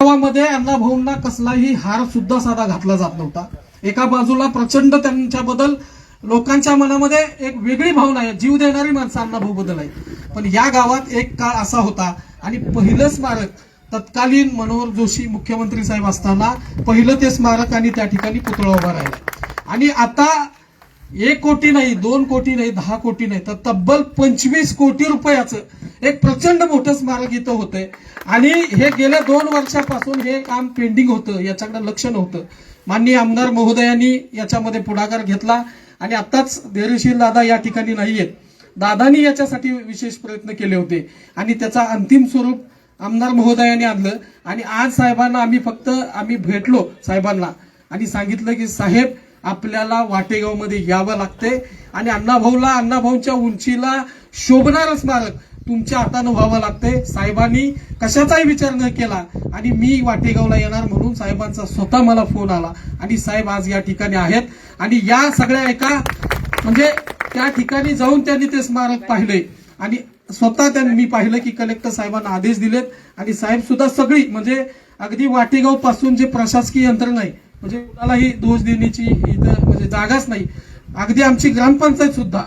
गावामध्ये अण्णाभाऊंना कसलाही हार सुद्धा साधा घातला जात नव्हता. एका बाजूला प्रचंड त्यांच्याबद्दल लोकांच्या मनामध्ये एक वेगळी भावना आहे. जीव देणारी माणसं अण्णाभाऊ बद्दल आहे. पण या गावात एक काळ असा होता आणि पहिलं स्मारक तत्कालीन मनोहर जोशी मुख्यमंत्री साहेब असताना पहिलं ते स्मारक आणि त्या ठिकाणी पुतळा उभा राहिला. आणि आता एक कोटी नाही दोन कोटी नाही दहा कोटी नाही तर तब्बल पंचवीस कोटी रुपयाचं एक प्रचंड मोठं स्मारक इथं होतंय. आणि हे गेल्या दोन वर्षापासून हे काम पेंडिंग होतं याच्याकडे लक्ष नव्हतं. माननीय आमदार महोदयांनी याच्यामध्ये पुढाकार घेतला आणि आताच धैर्यशील दादा या ठिकाणी नाहीयेत. दादानी याच्यासाठी विशेष प्रयत्न केले होते आणि त्याचा अंतिम स्वरूप आमदार महोदयांनी आणलं. आणि आज साहेबांना आम्ही फक्त आम्ही भेटलो साहेबांना आणि सांगितलं की साहेब आपल्याला वाटेगावमध्ये यावं लागतंय आणि अण्णाभाऊला अण्णाभाऊंच्या उंचीला शोभणारं स्मारक तुमच्या हातानं व्हावं लागतंय. साहेबांनी कशाचाही विचार न केला आणि मी वाटेगावला येणार म्हणून साहेबांचा स्वतः मला फोन आला. आणि साहेब आज या ठिकाणी आहेत. आणि या सगळ्या एका म्हणजे त्या ठिकाणी जाऊन त्यांनी ते स्मारक पाहिले आणि स्वतः त्यांनी मी पाहिलं की कलेक्टर साहेबांना आदेश दिलेत. आणि साहेब सुद्धा सगळी म्हणजे अगदी वाटेगावपासून जे प्रशासकीय यंत्रणा आहे म्हणजे कुणालाही दोष देण्याची इथं म्हणजे जागाच नाही. अगदी आमची ग्रामपंचायत सुद्धा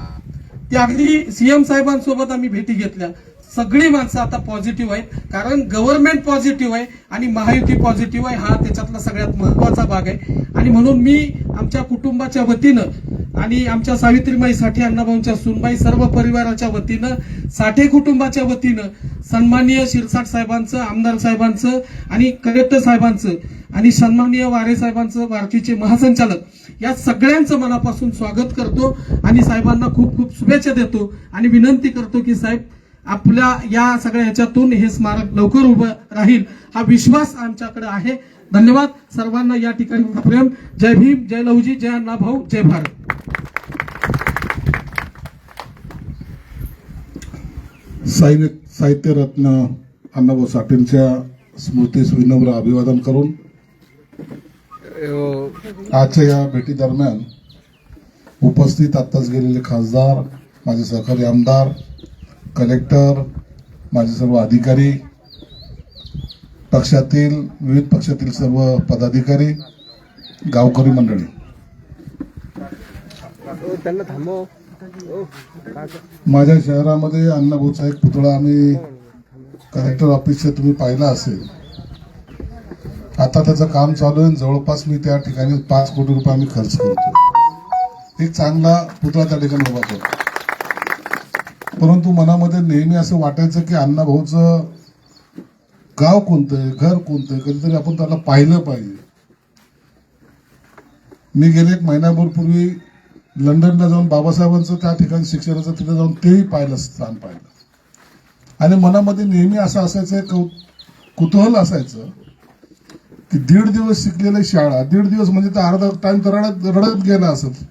ती अगदी सीएम साहेबांसोबत आम्ही भेटी घेतल्या. सगळी माणसं आता पॉझिटिव्ह आहेत. कारण गव्हर्नमेंट पॉझिटिव्ह आहे आणि महायुती पॉझिटिव्ह आहे. हा त्याच्यातला सगळ्यात महत्त्वाचा भाग आहे. आणि म्हणून मी आमच्या कुटुंबाच्या वतीनं आणि आमच्या सावित्रीबाई साठे अण्णाभाऊंच्या सुनबाई सर्व परिवाराच्या वतीनं साठे कुटुंबाच्या वतीनं सन्माननीय शिरसाट साहेबांचं आमदार साहेबांचं आणि कलेक्टर साहेबांचं आणि सन्माननीय वारे साहेबांचं भारतीचे महासंचालक या सगळ्यांचं मनापासून स्वागत करतो आणि साहेबांना खूप खूप शुभेच्छा देतो आणि विनंती करतो की साहेब आपल्या या सगळ्या ह्याच्यातून हे स्मारक लवकर उभं राहील हा विश्वास आमच्याकडे आहे. धन्यवाद सर्वांना या ठिकाणी प्रेम जय भीम जय लवजी जय अण्णा भाऊ जय भारत. साहित्य साहित्यरत्न अण्णाभाऊ साठेंच्या स्मृतीस विनम्र अभिवादन करून आजच्या या भेटी दरम्यान उपस्थित आत्ताच गेलेले खासदार माझे सहकारी आमदार कलेक्टर माझे सर्व अधिकारी पक्षातील विविध पक्षातील सर्व पदाधिकारी गावकरी मंडळी. माझ्या शहरामध्ये अण्णाभाऊचा एक पुतळा आम्ही कलेक्टर ऑफिसचे तुम्ही पाहिला असेल. आता त्याचं काम चालू आहे. जवळपास मी त्या ठिकाणी पाच कोटी रुपये आम्ही खर्च करतो एक चांगला पुतळा त्या ठिकाणी उभा करतो परंतु मनामध्ये नेहमी असं वाटायचं की अण्णाभाऊचं गाव कोणतं आहे घर कोणतं आहे कधीतरी आपण त्याला पाहिलं पाहिजे. मी गेले एक महिन्याभर पूर्वी लंडनला जाऊन बाबासाहेबांचं त्या ठिकाणी शिक्षणाचं तिथे जाऊन तेही पाहिलं स्थान पाहिलं. आणि मनामध्ये नेहमी असं असायचं कौ- कुतूहल असायचं की दीड दिवस शिकलेली शाळा दीड दिवस म्हणजे तर अर्धा टाइम तर रडत रडत गेला असत.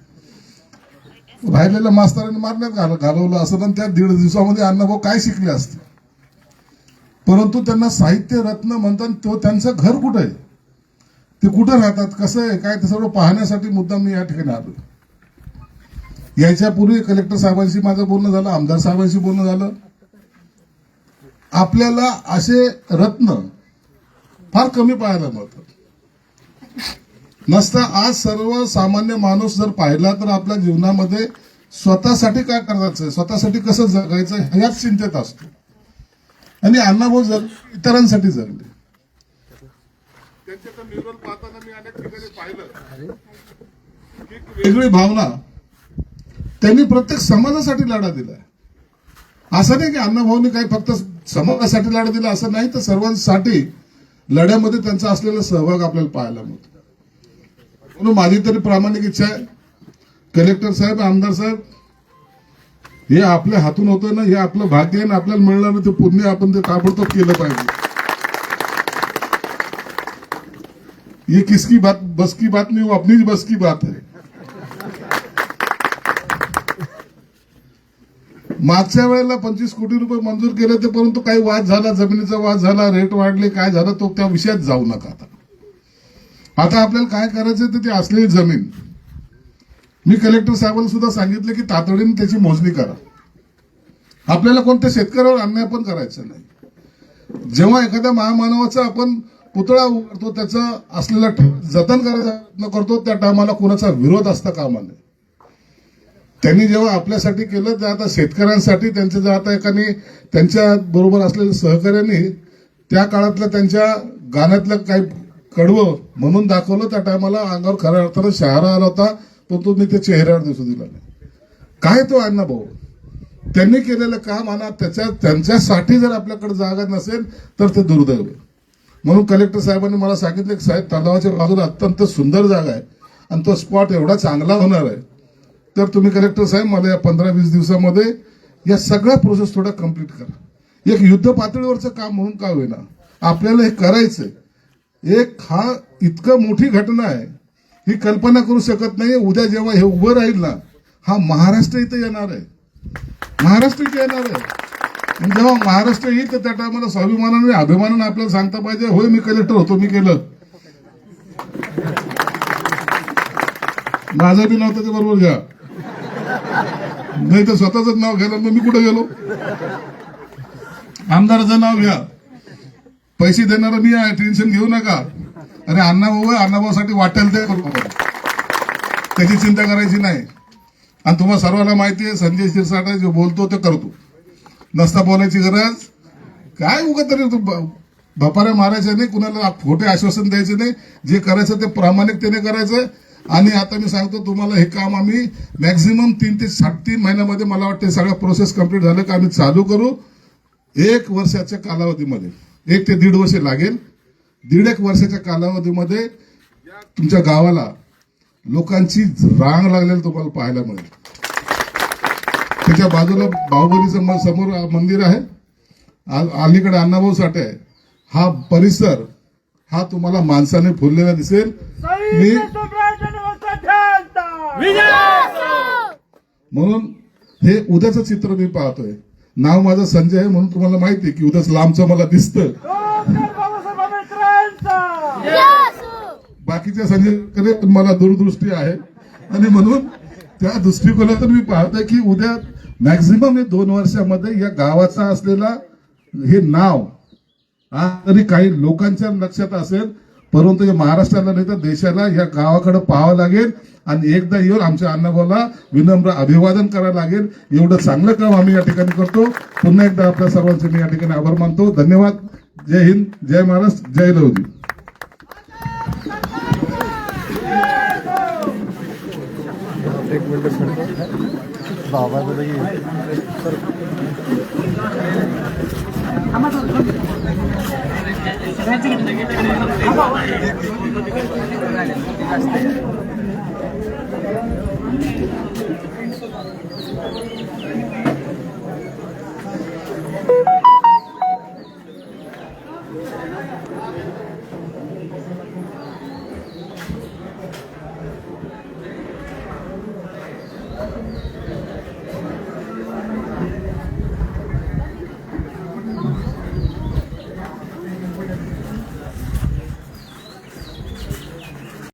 राहिलेल्या मास्तरांनी मारण्यात घाल घालवलं असत आणि त्या दीड दिवसामध्ये अण्णाभाऊ काय शिकले असते? परंतु त्यांना साहित्य रत्न म्हणतात तो त्यांचं घर कुठं आहे? ते कुठं राहतात? कसं आहे? काय ते सर्व पाहण्यासाठी मुद्दा मी या ठिकाणी आलो याच्यापूर्वी कलेक्टर साहेबांशी माझं बोलणं झालं आमदार साहेबांशी बोलणं झालं. आपल्याला असे रत्न फार कमी पाहायला मिळतात. नसता आज सर्व सामान्य माणूस जर पाहिला तर आपल्या जीवनामध्ये स्वतःसाठी काय करायचं स्वतःसाठी कसं जगायचं ह्याच चिंतेत असतो. आणि अण्णाभाऊ जग इतरांसाठी जगले. त्यांच्या म्युरल पाहताना मी अनेक ठिकाणी पाहिलं. की एक वेगळी भावना. त्यांनी प्रत्येक समाजासाठी लढा दिलाय असं नाही की अण्णाभाऊनी काही फक्त समाजासाठी लढा दिला असं नाही. तर सर्वांसाठी लढ्यामध्ये त्यांचा असलेला सहभाग आपल्याला पाहायला मिळतो. म्हणून माझी तरी प्रामाणिक इच्छा आहे. कलेक्टर साहेब आमदार साहेब हे आपल्या हातून होतं ना हे आपलं भाग्य आहे ना आपल्याला मिळणार ते पुण्य आपण ते ताबडतोब केलं पाहिजे. ये किसकी बात बस की बात नाही वो अपनी बस की बात है. मागच्या वेळेला पंचवीस कोटी रुपये मंजूर केले ते परंतु काही वाद झाला जमिनीचा वाद झाला रेट वाढले काय झालं तो त्या विषयात जाऊ नका आता. आता आपल्याला काय करायचं तर ती असलेली जमीन. मी कलेक्टर साहेबांना सुद्धा सांगितलं की तातडीने त्याची मोजणी करा. आपल्याला कोणत्या शेतकऱ्यावर अन्याय पण करायचा नाही. जेव्हा एखाद्या महामानवाचा आपण पुतळा उघडतो त्याचं असलेला जतन करायचा प्रयत्न करतो त्या टायमाला कोणाचा विरोध असता कामा नये त्यांनी जेव्हा आपल्यासाठी केलं तर आता शेतकऱ्यांसाठी त्यांचं जर आता एकाने त्यांच्या बरोबर असलेल्या सहकार्याने त्या काळातलं त्यांच्या गाण्यातलं काही कडवं म्हणून दाखवलं त्या टायमाला अंगावर खऱ्या अर्थानं शहारा आला होता पण तो मी ते चेहऱ्यावर दिसू दिला नाही. काय तो अण्णा भाऊ? त्यांनी केलेलं काम आणा त्याच्या त्यांच्यासाठी जर आपल्याकडे जागा नसेल तर ते दुर्दैव म्हणून कलेक्टर साहेबांनी मला सांगितलं की साहेब तलावाच्या बाजूला अत्यंत सुंदर जागा आहे आणि तो स्पॉट एवढा चांगला होणार आहे तर तुम्ही कलेक्टर साहेब मला या पंधरा वीस दिवसामध्ये या सगळ्या प्रोसेस थोडा कंप्लीट करा. एक युद्ध पातळीवरचं काम म्हणून का होईना. आपल्याला हे करायचंय. एक हा इतकं मोठी घटना आहे. ही कल्पना करू शकत नाही. उद्या जेव्हा हे उभं राहील ना हा महाराष्ट्र इथे येणार आहे. महाराष्ट्र इथे येणार आहे. जेव्हा महाराष्ट्र येईल तर त्या टायमाला स्वाभिमानाने अभिमानाने आपल्याला सांगता पाहिजे होय मी कलेक्टर होतो मी केलं. माझं बी नव्हतं ते बरोबर घ्या. नाही तर स्वतःच नाव घ्यायला मग मी कुठे गेलो? आमदाराचं नाव घ्या. पैसे देणारा मी आहे टेन्शन घेऊ नका. अरे अण्णाभाऊ आहे अण्णाभाऊसाठी वाटेल ते करू त्याची चिंता करायची नाही. आणि तुम्हाला सर्वांना माहिती आहे संजय शिरसाट जो बोलतो ते करतो. नसता बोलायची गरज? काय उगत तरी तू भपाऱ्या मारायच्या नाही कुणाला खोटे आश्वासन द्यायचे नाही. जे करायचं ते प्रामाणिकतेने करायचं. आणि आता मी सांगतो तुम्हाला हे काम आम्ही मॅक्झिमम तीन ते सात तीन महिन्यामध्ये मला वाटते सगळं प्रोसेस कंप्लीट झालं का आम्ही चालू करू. एक वर्षाच्या कालावधीमध्ये एक ते दीड वर्ष लागेल. दीड एक वर्षाच्या कालावधीमध्ये तुमच्या गावाला लोकांची रांग लागलेली तुम्हाला पाहायला मिळेल. त्याच्या बाजूला बाहुबलीचं समोर मंदिर आहे. अलीकडे अण्णाभाऊ साठे हा परिसर हा तुम्हाला माणसाने फुललेला दिसेल. मी म्हणून हे उद्याचं चित्र मी पाहतोय. नाव माझं संजय आहे म्हणून तुम्हाला माहिती आहे की उद्याच लांबचं मला दिसतं. बाकीच्या संजयकडे पण मला दूरदृष्टी आहे. आणि म्हणून त्या दृष्टिकोनातून मी पाहतोय की उद्या मॅक्झिमम हे दोन वर्षामध्ये या गावाचा असलेला हे नाव तरी काही लोकांच्या लक्षात असेल परंतु हे महाराष्ट्राला नाही तर देशाला या गावाकडे पाहावं लागेल. आणि एकदा येऊन आमच्या अण्णाभाऊला विनम्र अभिवादन करायला लागेल. एवढं चांगलं काम आम्ही या ठिकाणी करतो. पुन्हा एकदा आपल्या सर्वांचे मी या ठिकाणी आभार मानतो. धन्यवाद. जय हिंद जय महाराष्ट्र जय लवजी एक मिनिट सर बाबा